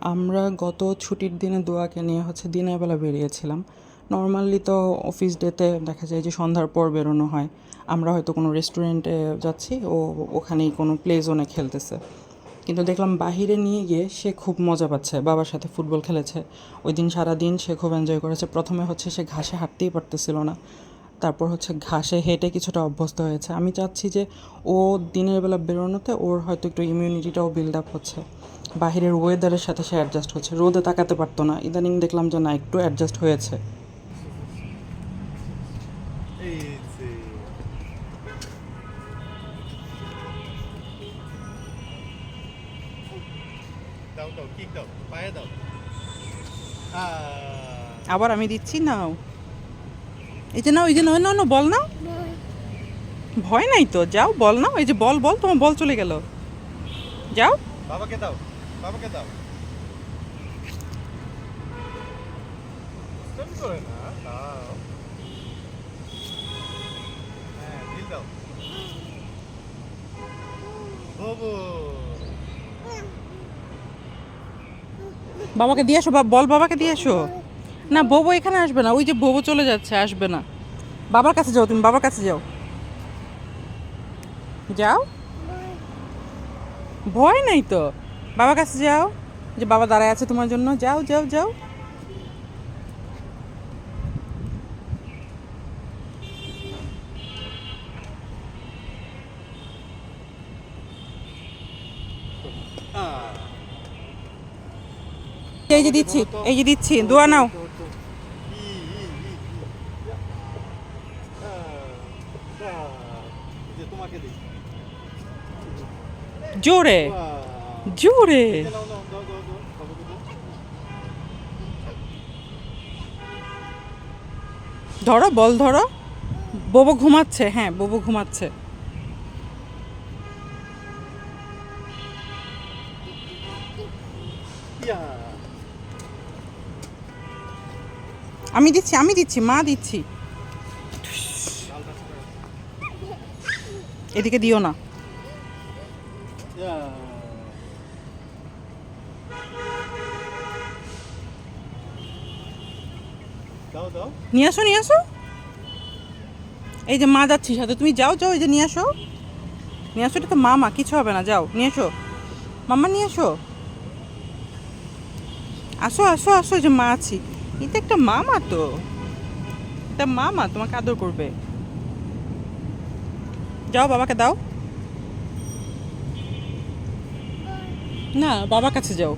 আমরা গত ছুটির দিনে দোয়াকে নিয়ে হচ্ছে দিনের বেলা বেরিয়েছিলাম। নর্মালি তো অফিস ডেতে দেখা যায় যে সন্ধ্যার পর বেরোনো হয়। আমরা হয়তো কোনো রেস্টুরেন্টে যাচ্ছি, ও ওখানেই কোনো প্লে জোনে খেলতেছে। কিন্তু দেখলাম বাহিরে নিয়ে গিয়ে সে খুব মজা পাচ্ছে, বাবার সাথে ফুটবল খেলেছে। ওই দিন সারাদিন সে খুব এনজয় করেছে। প্রথমে হচ্ছে সে ঘাসে হাঁটতেই পারতেছিল না। তারপর হচ্ছে ঘাসে হেঁটে কিছুটা অভ্যস্ত হয়েছে। আমি চাচ্ছি যে ও দিনের বেলা বেরোনোতে ওর হয়তো একটু ইমিউনিটিটাও বিল্ড আপ হচ্ছে। বাহিরের ওয়েদারের সাথে সে অ্যাডজাস্ট হচ্ছে। রোদে তাকাতে পারতো না। ইদানিং দেখলাম যে না, একটু অ্যাডজাস্ট হয়েছে। আবার আমি দিচ্ছি? নাও এই যে নাও, এই যে নাও না না বল নাও। ভয় নাই তো। যাও, বল নাও। এই যে বল বল, তোমার বল চলে গেল। যাও। বাবাকে দাও। বাবাকে হ্যাঁ বাবাকে দিয়ে আসো, বা বল বাবাকে দিয়ে আসো। না ববো এখানে আসবে না, ওই যে ববো চলে যাচ্ছে, আসবে না। বাবার কাছে যাও তুমি, বাবার কাছে যাও। যাও? ভয় নাই তো? বাবার কাছে যাও। যে বাবা দাঁড়ায় আছে তোমার জন্য। যাও যাও যাও। এই যে দিচ্ছি, এই যে দিচ্ছি। দোয়া নাও। জোরে। জোরে। ধরো, বল ধরো। ববো ঘুমাচ্ছে হ্যাঁ ববো ঘুমাচ্ছে। আমি দিচ্ছি আমি দিচ্ছি, মা দিচ্ছি। এদিকে দিও না। নিয়ে আসো নিয়ে আসো। এই যে মা যাচ্ছি সাথে, তুমি যাও যাও, এই যে নিয়ে আসো। নিয়ে আসো, এটা তো মামা, কিছু হবে না, যাও, নিয়ে এসো মামা, নিয়ে আসো। আসো আসো এই যে মা আছি। এটা একটা মামা তো। এটা মামা, তোমাকে আদর করবে। যাও, বাবাকে দাও। না, বাবার কাছে যাও।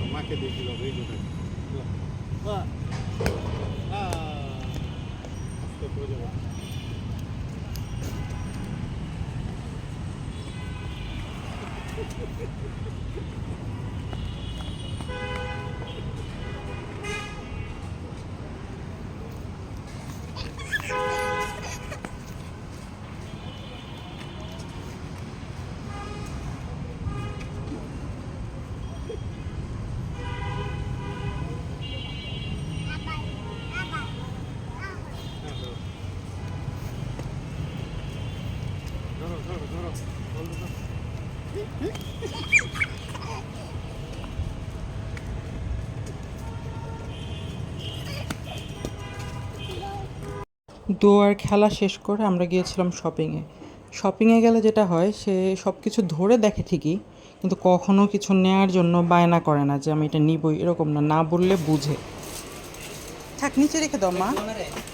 এই যে দেখো মাকে দেখি বাবা দোয়ার খেলা শেষ করে আমরা গিয়েছিলাম শপিংয়ে শপিংয়ে গেলে যেটা হয়, সে সব কিছু ধরে দেখে ঠিকই, কিন্তু কখনো কিছু নেয়ার জন্য বায়না করে না যে আমি এটা নিবই, এরকম না না বললে বুঝে। থাক, নিচে রেখে দাও মা।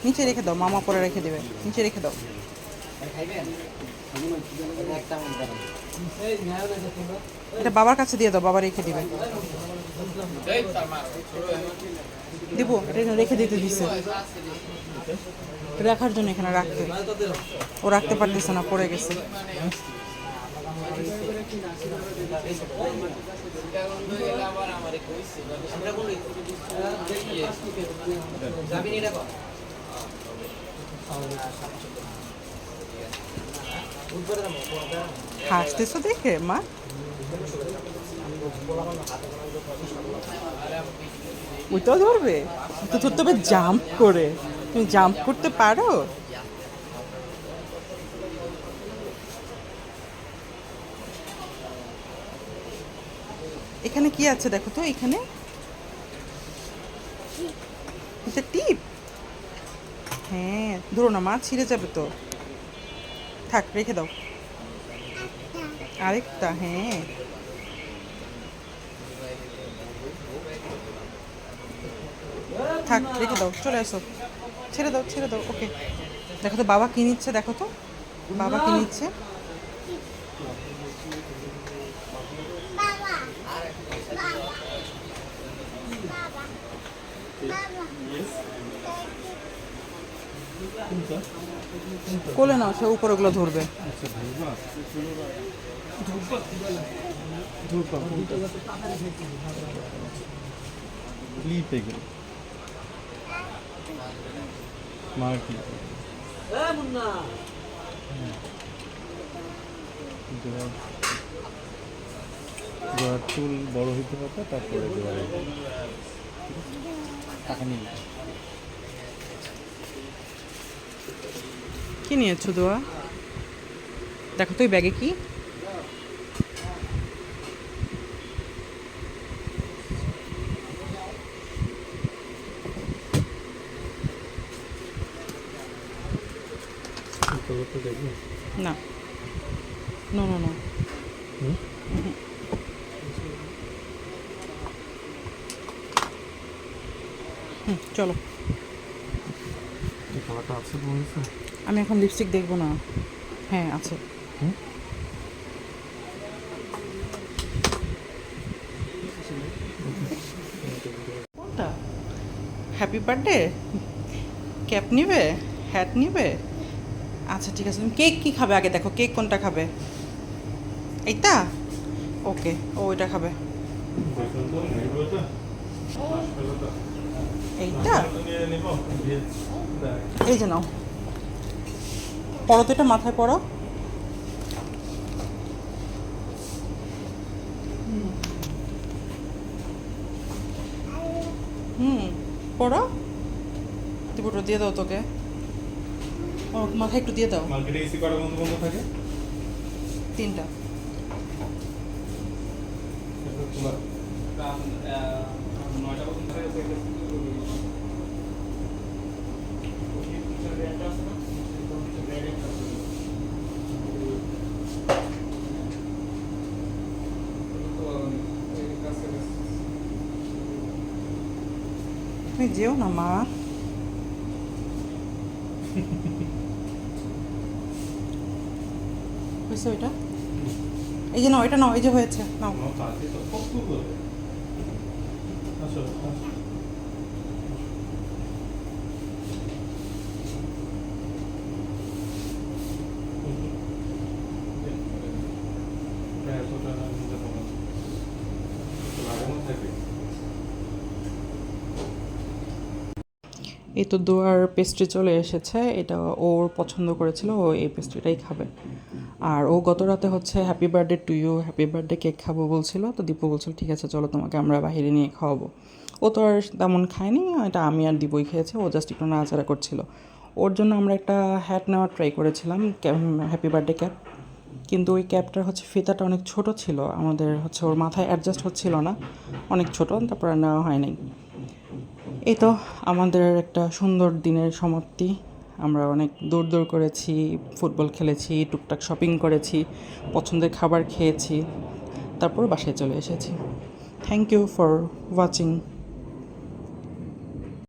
নিচে রেখে দাও, মামা পরে রেখে দেবে। নিচে রেখে দাও। এটা বাবার কাছে দিয়ে দাও, বাবা রেখে দিবে। দিব, এটা রেখে দিতে দিছে। রাখার জন্য এখানে রাখতে। ও রাখতে পারতেছে না, পড়ে গেছে। হাসতেছো দেখে, মা। ওইটাও ধরবে। তো ধরতে হবে জাম্প করে। তুমি জাম্প করতে পারো? এখানে কি আছে দেখো তো, এখানে? এটা টিপ। হ্যাঁ ধরো না, মা, ছিঁড়ে যাবে তো। থাক, রেখে দাও। আরেকটা হ্যাঁ। থাক, রেখে দাও, চলে আসো। ছেড়ে দাও ছেড়ে দাও, ওকে। দেখো তো, বাবা কি নিচ্ছে, দেখো তো। বাবা কি নিচ্ছে? কোলে নাও সে উপরে ওগুলো ধরবে চুল বড় হইতে হবে তারপরে। টাকা নিয়ে কি নিয়েছো দোয়া? দেখো তো এই ব্যাগে কি? না। চলো। আছে আমি এখন লিপস্টিক দেখব না। হ্যাঁ আছে। কোনটা? হ্যাপি বার্থডে ক্যাপ নিবে? হ্যাট নিবে? আচ্ছা ঠিক আছে। তুমি কেক কি খাবে আগে দেখো কেক কোনটা খাবে? এইটা? ওকে ও ওইটা খাবে। এইটা? এই যে নাও। তো এটা মাথায় পড়ো। হুম পড়ো। দুপুরটা দিয়ে দাও তোকে। ও মাথায় একটু দিয়ে দাও। মার্কেটে এসি কটা বন্ধু বন্ধু থাকে? তিনটা। তুমি যেও না মা হয়েছে ওইটা? এই যে নাও এটা নাও এই যে হয়েছে, নাও। এই তো দোয়ার পেস্ট্রি চলে এসেছে, এটা ওর পছন্দ করেছিল, ও এই পেস্ট্রিটাই খাবে। আর ও গত রাতে হচ্ছে happy birthday to you happy birthday cake খাব বলছিল, তো দীপু বলছিল, ঠিক আছে, চলো তোমাকে আমরা বাইরে নিয়ে খাওয়াবো। ও তো আর তেমন খায়নি, এটা আমি আর দীপুই খেয়েছে, ও জাস্ট একটু নাড়াচাড়া করছিল। ওর জন্য আমরা একটা হ্যাট নেওয়ার ট্রাই করেছিলাম হ্যাপি বার্থডে ক্যাপ কিন্তু ওই ক্যাপটার হচ্ছে ফিতাটা অনেক ছোট ছিল, আমাদের হচ্ছে ওর মাথায় অ্যাডজাস্ট হচ্ছিল না, অনেক ছোট, তারপর নেওয়া হয়নি। এই তো আমাদের একটা সুন্দর দিনের সমাপ্তি। আমরা অনেক দূর দূর করেছি, ফুটবল খেলেছি, টুকটাক শপিং করেছি, পছন্দের খাবার খেয়েছি, তারপর বাসায় চলে এসেছি। Thank you for watching